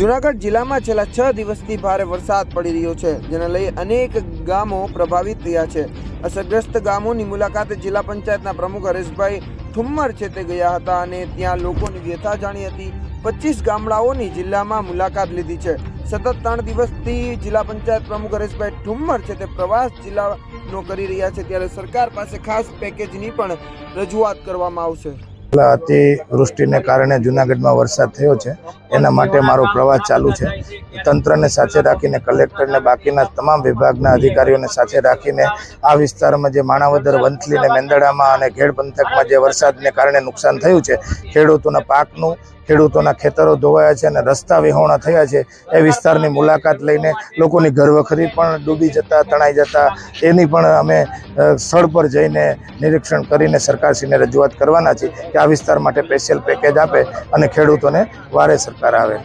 જુનાગઢ જિલ્લામાં છેલ્લા છ દિવસથી ભારે વરસાદ પડી રહ્યો છે, જેને લઈ અનેક ગામો પ્રભાવિત થયા છે. અસરગ્રસ્ત ગામોની મુલાકાતે જિલ્લા પંચાયતના પ્રમુખ હરેશભાઈ ઠુમ્મર છે તે ગયા હતા અને ત્યાં લોકોની વ્યથા જાણી હતી. પચીસ ગામડાઓની જિલ્લામાં મુલાકાત લીધી છે. સતત ત્રણ દિવસથી જિલ્લા પંચાયત પ્રમુખ હરેશભાઈ ઠુમ્મર છે તે પ્રવાસ જિલ્લાનો કરી રહ્યા છે, ત્યારે સરકાર પાસે ખાસ પેકેજની પણ રજૂઆત કરવામાં આવશે. અતિવૃષ્ટિને કારણે જુનાગઢમાં વરસાદ થયો છે. એના માટે મારો પ્રવાસ ચાલુ છે. તંત્રને સાથે રાખીને, કલેક્ટરને, બાકીના તમામ વિભાગના અધિકારીઓને સાથે રાખીને આ વિસ્તારમાં જે માણાવદર વંથલીને મેંદડામાં અને ઘેડ પંથકમાં જે વરસાદને કારણે નુકસાન થયું છે, ખેડૂતોના પાકનું, ખેડૂતોના ખેતરો ધોવાયા છે અને રસ્તા વિહોણા થયા છે, એ વિસ્તારની મુલાકાત લઈને લોકોની ઘરવખરી પણ ડૂબી જતા, તણાઈ જતા, એની પણ અમે સ્થળ પર જઈને નિરીક્ષણ કરીને સરકારશ્રીને રજૂઆત કરવાના છીએ કે આ વિસ્તાર માટે સ્પેશિયલ પેકેજ આપે અને ખેડૂતોને વારે સરકાર આવે.